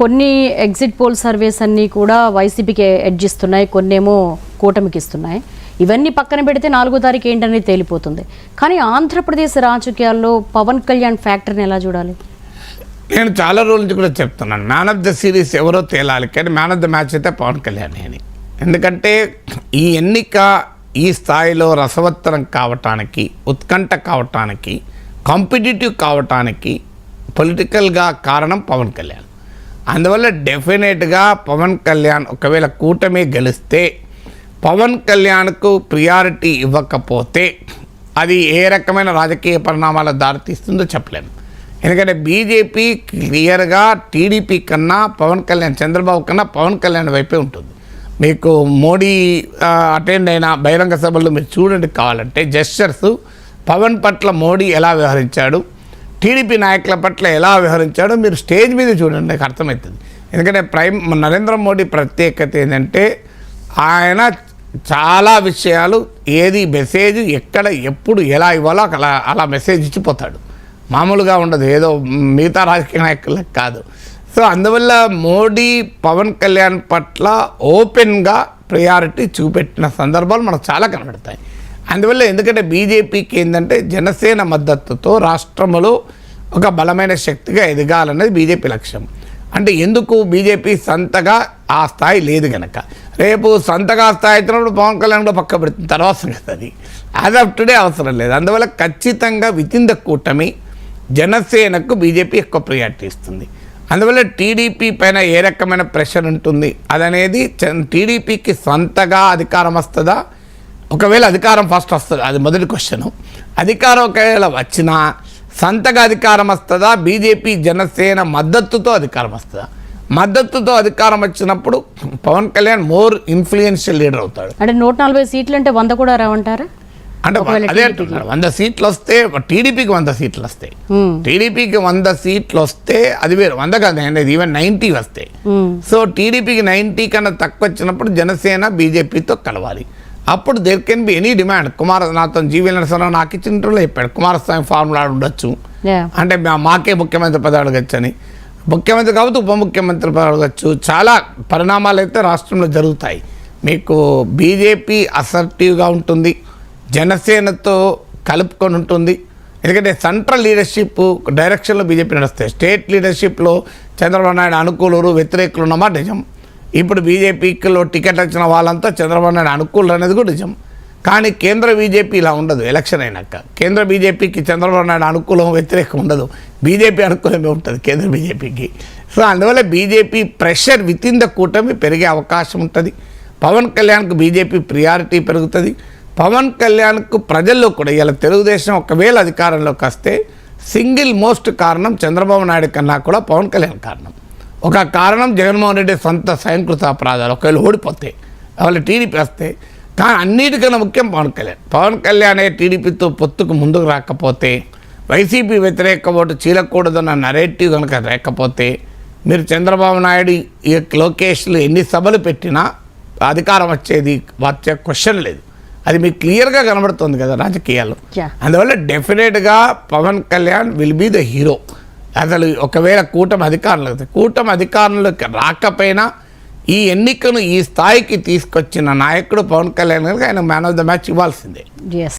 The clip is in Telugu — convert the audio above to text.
కొన్ని ఎగ్జిట్ పోల్ సర్వేస్ అన్నీ కూడా వైసీపీకి ఎడ్జ్ ఇస్తున్నాయి కొన్నేమో కూటమికి ఇస్తున్నాయి ఇవన్నీ పక్కన పెడితే నాలుగో తారీఖు ఏంటనేది తేలిపోతుంది. కానీ ఆంధ్రప్రదేశ్ రాజకీయాల్లో పవన్ కళ్యాణ్ ఫ్యాక్టర్ని ఎలా చూడాలి? నేను చాలా రోజుల నుంచి కూడా చెప్తున్నాను మ్యాన్ ఆఫ్ ద సిరీస్ ఎవరో తేలాలి కానీ మ్యాన్ ఆఫ్ ద మ్యాచ్ అయితే పవన్ కళ్యాణ్ అని. ఎందుకంటే ఈ ఎన్నిక ఈ స్థాయిలో రసవత్తరం కావటానికి ఉత్కంఠ కావటానికి కాంపిటేటివ్ కావటానికి పొలిటికల్గా కారణం పవన్ కళ్యాణ్. అందువల్ల డెఫినెట్గా పవన్ కళ్యాణ్ ఒకవేళ కూటమి గెలిస్తే పవన్ కళ్యాణ్కు ప్రియారిటీ ఇవ్వకపోతే అది ఏ రకమైన రాజకీయ పరిణామాలకు దారితీస్తుందో చెప్పలేము. ఎందుకంటే బీజేపీ క్లియర్గా టీడీపీ కన్నా పవన్ కళ్యాణ్ చంద్రబాబు కన్నా పవన్ కళ్యాణ్ వైపే ఉంటుంది. మీకు మోడీ అటెండ్ అయిన బహిరంగ సభల్లో మీరు చూడండి కావాలంటే జస్చర్స్ పవన్ పట్ల మోడీ ఎలా వ్యవహరించాడు టీడీపీ నాయకుల పట్ల ఎలా వ్యవహరించాడో మీరు స్టేజ్ మీద చూడండి నాకు అర్థమవుతుంది ఎందుకంటే ప్రైమ్ నరేంద్ర మోడీ ప్రత్యేకత ఏంటంటే ఆయన చాలా విషయాలు ఏది మెసేజ్ ఎక్కడ ఎప్పుడు ఎలా ఇవ్వాలో అలా అలా మెసేజ్ ఇచ్చిపోతాడు మామూలుగా ఉండదు ఏదో మిగతా రాజకీయ నాయకులకు కాదు. సో అందువల్ల మోడీ పవన్ కళ్యాణ్ పట్ల ఓపెన్గా ప్రయారిటీ చూపెట్టిన సందర్భాలు మనకు చాలా కనబడతాయి. అందువల్ల ఎందుకంటే బీజేపీకి ఏంటంటే జనసేన మద్దతుతో రాష్ట్రంలో ఒక బలమైన శక్తిగా ఎదగాలన్నది బీజేపీ లక్ష్యం. అంటే ఎందుకు బీజేపీ సంతగా ఆ స్థాయి లేదు కనుక రేపు సంతగా స్థాయి వచ్చినప్పుడు పవన్ కళ్యాణ్ కూడా పక్క పెడుతుంది తర్వాత సంగతి అది. అది ఆఫ్ టుడే అవసరం లేదు. అందువల్ల ఖచ్చితంగా వితిన్ ద కూటమి జనసేనకు బీజేపీ ఎక్కువ ప్రియారిటీ ఇస్తుంది. అందువల్ల టీడీపీ పైన ఏ రకమైన ప్రెషర్ ఉంటుంది అదనేది టీడీపీకి సొంతగా అధికారం వస్తుందా? ఒకవేళ అధికారం ఫస్ట్ వస్తుంది అది మొదటి క్వశ్చన్ అధికారం ఒకవేళ వచ్చినా సంతగా అధికారం వస్తుందా బీజేపీ జనసేన మద్దతుతో అధికారం వస్తుందా? మద్దతుతో అధికారం వచ్చినప్పుడు Pawan Kalyan more influential leader అవుతాడు. అంటే నూట నలభై సీట్లు అంటే వంద కూడా రావంటారా? అంటే అదే అంటున్నాడు వంద సీట్లు వస్తే టీడీపీకి వంద సీట్లు వస్తాయి మ్మ్. టీడీపీకి వంద సీట్లు వస్తే అది వేరు వంద కాదు ఈవెన్ నైంటీ వస్తాయి. సో టీడీపీకి నైంటీ కన్నా తక్కువ వచ్చినప్పుడు జనసేన బీజేపీతో కలవాలి. అప్పుడు there can be any demand Kumara నాతో జీవీ నరసింహరావు నాకు ఇచ్చిన ఇంటర్వ్యూలో చెప్పాడు. కుమారస్వామి ఫార్ములా ఉండొచ్చు. అంటే మాకే ముఖ్యమంత్రి పదవి అడగచ్చు అని ముఖ్యమంత్రి కాబట్టి ఉప ముఖ్యమంత్రి పదవి అడగచ్చు చాలా పరిణామాలు అయితే రాష్ట్రంలో జరుగుతాయి. మీకు బీజేపీ అసర్టివ్గా ఉంటుంది. జనసేనతో కలుపుకొని ఉంటుంది. ఎందుకంటే సెంట్రల్ లీడర్షిప్ డైరెక్షన్లో బీజేపీ నడుస్తాయి. స్టేట్ లీడర్షిప్లో చంద్రబాబు నాయుడు అనుకూలురు వ్యతిరేకులు ఉన్నమాట నిజం. ఇప్పుడు బీజేపీలో టికెట్ వచ్చిన వాళ్ళంతా చంద్రబాబు నాయుడు అనుకూలు అనేది కూడా నిజం. కానీ కేంద్ర బీజేపీ ఇలా ఉండదు ఎలక్షన్ అయినాక. కేంద్ర బీజేపీకి చంద్రబాబు నాయుడు అనుకూలం వ్యతిరేకం ఉండదు. బీజేపీ అనుకూలమే ఉంటుంది కేంద్ర బీజేపీకి. సో అందువల్ల BJP pressure with in the కూటమి పెరిగే అవకాశం ఉంటుంది. పవన్ కళ్యాణ్కు బీజేపీ ప్రియారిటీ పెరుగుతుంది. పవన్ కళ్యాణ్కు ప్రజల్లో కూడా ఇలా తెలుగుదేశం ఒకవేళ అధికారంలోకి వస్తే సింగిల్ మోస్ట్ కారణం చంద్రబాబు నాయుడు కన్నా కూడా పవన్ కళ్యాణ్ కారణం. ఒక కారణం జగన్మోహన్ రెడ్డి సొంత స్వయంకృత అపరాధాలు. ఒకవేళ ఓడిపోతే వాళ్ళ టీడీపీ వస్తే కానీ అన్నిటికన్నా ముఖ్యం పవన్ కళ్యాణ్. పవన్ కళ్యాణ్ టీడీపీతో పొత్తుకు ముందుకు రాకపోతే వైసీపీ వ్యతిరేక ఓటు చీలకూడదన్న నరేటివ్ కనుక లేకపోతే మీరు చంద్రబాబు నాయుడు ఈ లోకేష్లు ఎన్ని సభలు పెట్టినా అధికారం వచ్చేది వచ్చే క్వశ్చన్ లేదు. అది మీకు క్లియర్గా కనబడుతుంది కదా రాజకీయాల్లో. Yeah. అందువల్ల డెఫినెట్గా Pawan Kalyan will be the hero. అసలు ఒకవేళ కూటమి అధికారంలో కూటమి అధికారంలోకి రాకపోయినా ఈ ఎన్నికను ఈ స్థాయికి తీసుకొచ్చిన నాయకుడు పవన్ కళ్యాణ్ గారికి ఆయన మ్యాన్ ఆఫ్ ద మ్యాచ్ ఇవ్వాల్సిందే.